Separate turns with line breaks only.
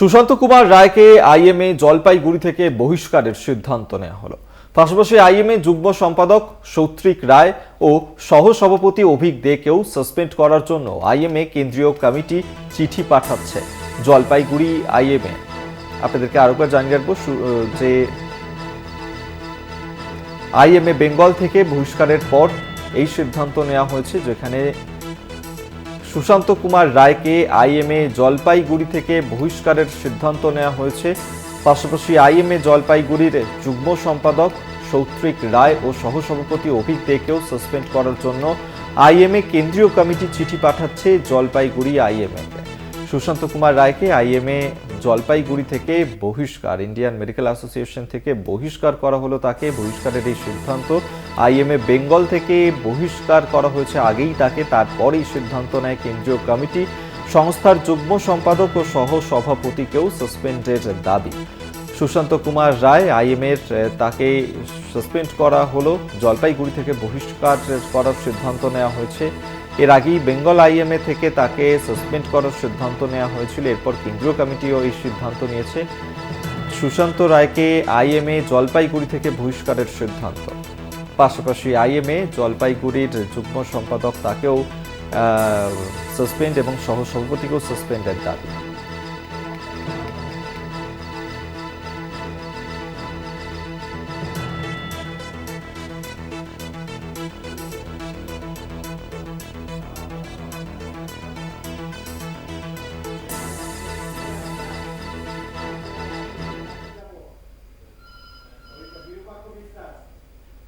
সুশান্ত কুমার রায়কে আইএমএ জলপাইগুড়ি থেকে বহিষ্কারের সিদ্ধান্ত নেওয়া হলো। পাশাপাশি আইএমএ যুগ্ম সম্পাদক সৌত্রিক রায় ও সহ সভাপতি অভিক দেকেও সাসপেন্ড করার জন্য আইএমএ কেন্দ্রীয় কমিটি চিঠি পাঠাচ্ছে জলপাইগুড়ি আইএমএ। আপনাদেরকে আরও একবার জানিয়ে রাখব যে আইএমএ বেঙ্গল থেকে বহিষ্কারের পর এই সিদ্ধান্ত নেওয়া হয়েছে, যেখানে সুশান্ত কুমার রায়কে আইএমএ জলপাইগুড়ি থেকে বহিষ্কারের সিদ্ধান্ত নেওয়া হয়েছে। পাশাপাশি আইএমএ জলপাইগুড়ির যুগ্ম সম্পাদক সৌত্রিক রায় ও সহসভাপতি অভিক দেকেও সাসপেন্ড করার জন্য আইএমএ কেন্দ্রীয় কমিটি চিঠি পাঠাচ্ছে জলপাইগুড়ি আইএমএ সুশান্ত কুমার রায়কে আইএমএ জলপাইগুড়ি থেকে বহিষ্কার ইন্ডিয়ান মেডিকেল অ্যাসোসিয়েশন থেকে বহিষ্কার করা হলো তাকে। বহিষ্কারের এই সিদ্ধান্ত আইএমএ বেঙ্গল থেকে বহিষ্কার করা হয়েছে আগেই তাকে, তারপরেই সিদ্ধান্ত নেয় কেন্দ্রীয় কমিটি। সংস্থার যুগ্ম সম্পাদক ও সহ সভাপতিকেও সাসপেন্ডের দাবি। সুশান্ত কুমার রায় আইএমএর তাকে সাসপেন্ড করা হলো। জলপাইগুড়ি থেকে বহিষ্কার করার সিদ্ধান্ত নেওয়া হয়েছে। এর আগেই বেঙ্গল আইএমএ থেকে তাকে সাসপেন্ড করার সিদ্ধান্ত নেওয়া হয়েছিল। এরপর কেন্দ্রীয় কমিটিও এই সিদ্ধান্ত নিয়েছে। সুশান্ত রায়কে আইএমএ জলপাইগুড়ি থেকে বহিষ্কারের সিদ্ধান্ত। পাশাপাশি আইএমএ জলপাইগুড়ির যুগ্ম সম্পাদক তাকেও সাসপেন্ড এবং সহ সভাপতিকেও সাসপেন্ডের দাবি।